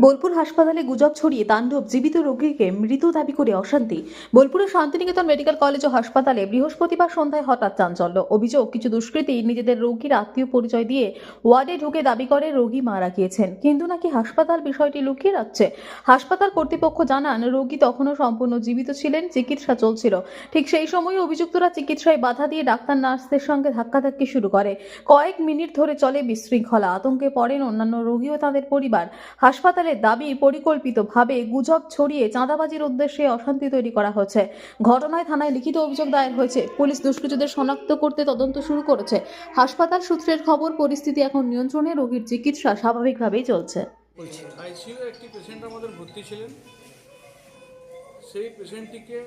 বোলপুর হাসপাতালে গুজব ছড়িয়ে তাণ্ডব জীবিত রোগীকে মৃত দাবি করে অশান্তি। বোলপুরের শান্তিনিকেতন মেডিকেল কলেজ ও হাসপাতালে বৃহস্পতিবার সন্ধ্যায় হঠাৎ চাঞ্চল্য। অভিযোগ, কিছু দুষ্কৃতী নিজেদের রোগীর আত্মীয় পরিচয় দিয়ে ওয়ার্ডে ঢুকে দাবি করে রোগী মারা গিয়েছেন। কিন্তু নাকি হাসপাতাল বিষয়টি লুকিয়ে রাখছে? হাসপাতাল কর্তৃপক্ষ জানান, রোগী তখনও সম্পূর্ণ জীবিত ছিলেন, চিকিৎসা চলছিল। ঠিক সেই সময় অভিযুক্তরা চিকিৎসায় বাধা দিয়ে ডাক্তার নার্সদের সঙ্গে ধাক্কাধাক্কি শুরু করে। কয়েক মিনিট ধরে চলে বিশৃঙ্খলা। আতঙ্কে পড়েন অন্যান্য রোগী ও তাদের পরিবার। হাসপাতালের দাবি পরিকল্পিতভাবে গুজব ছড়িয়ে চাঁদাবাজির উদ্দেশ্যে অশান্তি তৈরি করা হচ্ছে। ঘটনায় থানায় লিখিত অভিযোগ দায়ের হয়েছে। পুলিশ দুষ্কৃতীদের শনাক্ত করতে তদন্ত শুরু করেছে। হাসপাতাল সূত্রের খবর, পরিস্থিতি এখন নিয়ন্ত্রণে। রোগীর চিকিৎসা স্বাভাবিকভাবেই চলছে। সেই পেশেন্টটিকে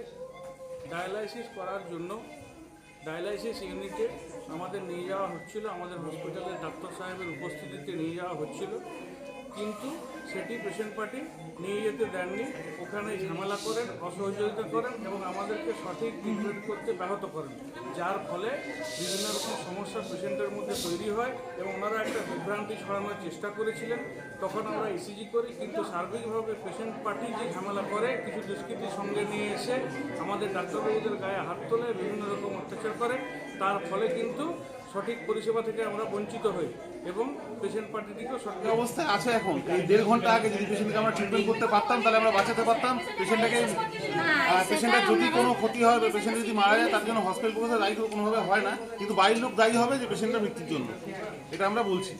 ডায়ালাইসিস করার জন্য ডায়ালাইসিস ইউনিটে আমাদের নিয়ে যাওয়া হচ্ছিল। আমাদের হসপিটালের ডাক্তার সাহেবের উপস্থিতিতে নিয়ে যাওয়া হচ্ছিল। কিন্তু সেটি পেশেন্ট পার্টি নিয়ে যেতে দেননি, ওখানে ঝামেলা করেন, অসহযোগিতা করেন এবং আমাদেরকে সঠিক ট্রিটমেন্ট করতে ব্যাহত করেন, যার ফলে বিভিন্ন রকম সমস্যা পেশেন্টের মধ্যে তৈরি হয় এবং ওনারা একটা বিভ্রান্তি ছড়ানোর চেষ্টা করেছিলেন। তখন আমরা ইসিজি করি, কিন্তু সার্বিকভাবে পেশেন্ট পার্টি যে ঝামেলা করে, কিছু দুষ্কৃতির সঙ্গে নিয়ে এসে আমাদের ডাক্তারবাবুদের গায়ে হাত তোলে, বিভিন্ন রকম অত্যাচার করে, তার ফলে কিন্তু সঠিক পরিষেবা থেকে আমরা বঞ্চিত হই এবং পেশেন্ট পার্টিটিকেও সঠিক অবস্থায় আছে এখন। এই দেড় ঘণ্টা আগে যদি পেশেন্টকে আমরা ট্রিটমেন্ট করতে পারতাম, তাহলে আমরা বাঁচাতে পারতাম? পেশেন্টটাকে পেশেন্টের যদি কোনো ক্ষতি হয় বা পেশেন্ট যদি মারা যায়, তার জন্য হসপিটাল প্রবেশের দায়িত্ব কোনোভাবে হয় না। কিন্তু বাড়ির লোক দায়ী হবে যে পেশেন্টের মৃত্যুর জন্য। এটা আমরা বলছি।